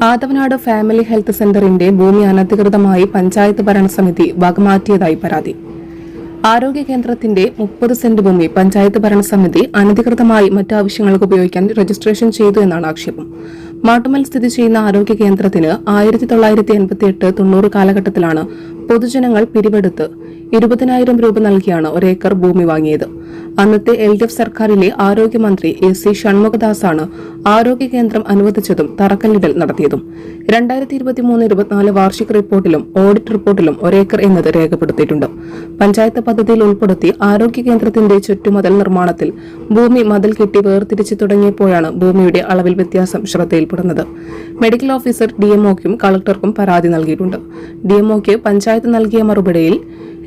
മാധവനാട് family health സെന്ററിന്റെ ഭൂമി അനധികൃതമായി പഞ്ചായത്ത് ഭരണസമിതി വകമാറ്റിയതായി പരാതി. ആരോഗ്യ കേന്ദ്രത്തിന്റെ മുപ്പത് സെന്റ് ഭൂമി പഞ്ചായത്ത് ഭരണസമിതി അനധികൃതമായി മറ്റാവശ്യങ്ങൾക്ക് ഉപയോഗിക്കാൻ രജിസ്ട്രേഷൻ ചെയ്തു എന്നാണ് ആക്ഷേപം. മാട്ടുമൽ സ്ഥിതി ചെയ്യുന്ന ആരോഗ്യ കേന്ദ്രത്തിന് ആയിരത്തി തൊള്ളായിരത്തി എൺപത്തി എട്ട് തൊണ്ണൂറ് കാലഘട്ടത്തിലാണ് പൊതുജനങ്ങൾ പിരിവെടുത്ത് ഇരുപതിനായിരം രൂപ നൽകിയാണ് ഒരേക്കർ ഭൂമി വാങ്ങിയത്. അന്നത്തെ എൽ ഡി എഫ് സർക്കാരിലെ ആരോഗ്യമന്ത്രി എ സി ഷൺമുഖദാസാണ് ആരോഗ്യ കേന്ദ്രം അനുവദിച്ചതും തറക്കല്ലിടൽ നടത്തിയതും. രണ്ടായിരത്തി ഇരുപത്തിമൂന്ന് ഇരുപത്തിനാല് വാർഷിക റിപ്പോർട്ടിലും ഓഡിറ്റ് റിപ്പോർട്ടിലും ഒരേക്കർ എന്നത് രേഖപ്പെടുത്തിയിട്ടുണ്ട്. പഞ്ചായത്ത് പദ്ധതിയിൽ ഉൾപ്പെടുത്തി ആരോഗ്യ കേന്ദ്രത്തിന്റെ ചുറ്റുമതിൽ നിർമ്മാണത്തിൽ ഭൂമി മതിൽ കെട്ടി വേർതിരിച്ചു തുടങ്ങിയപ്പോഴാണ് ഭൂമിയുടെ അളവിൽ വ്യത്യാസം ശ്രദ്ധയിൽപ്പെടുന്നത്. മെഡിക്കൽ ഓഫീസർ ഡി എംഒക്കും കളക്ടർക്കും പരാതി നൽകിയിട്ടുണ്ട്. ഡി എംഒക്ക് പഞ്ചായത്ത് നൽകിയ മറുപടിയിൽ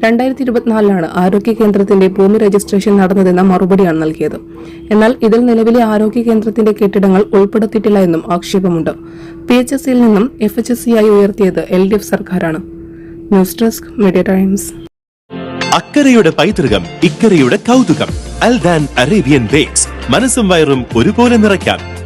രണ്ടായിരത്തി ഇരുപത്തിനാലിലാണ് ആരോഗ്യ കേന്ദ്രത്തിന്റെ ഭൂമി രജിസ്ട്രേഷൻ നടന്നതെന്ന മറുപടിയാണ് നൽകിയത്. എന്നാൽ ഇതിൽ നിലവിലെ ആരോഗ്യ കേന്ദ്രത്തിന്റെ കെട്ടിടങ്ങൾ ഉൾപ്പെടുത്തിയിട്ടില്ല എന്നും ആക്ഷേപമുണ്ട്. പി എച്ച് എസ് സിയിൽ നിന്നും എഫ് എച്ച് എസ് ആയി ഉയർത്തിയത് എൽ ഡി എഫ് സർക്കാരാണ്. News desk media times. അക്കരയുടെ പൈതൃകം ഇക്കരയുടെ കൗതുകം. Aldan Arabian bakes. മനസ്സും വയറും ഒരുപോലെ നിറയ്ക്കാം.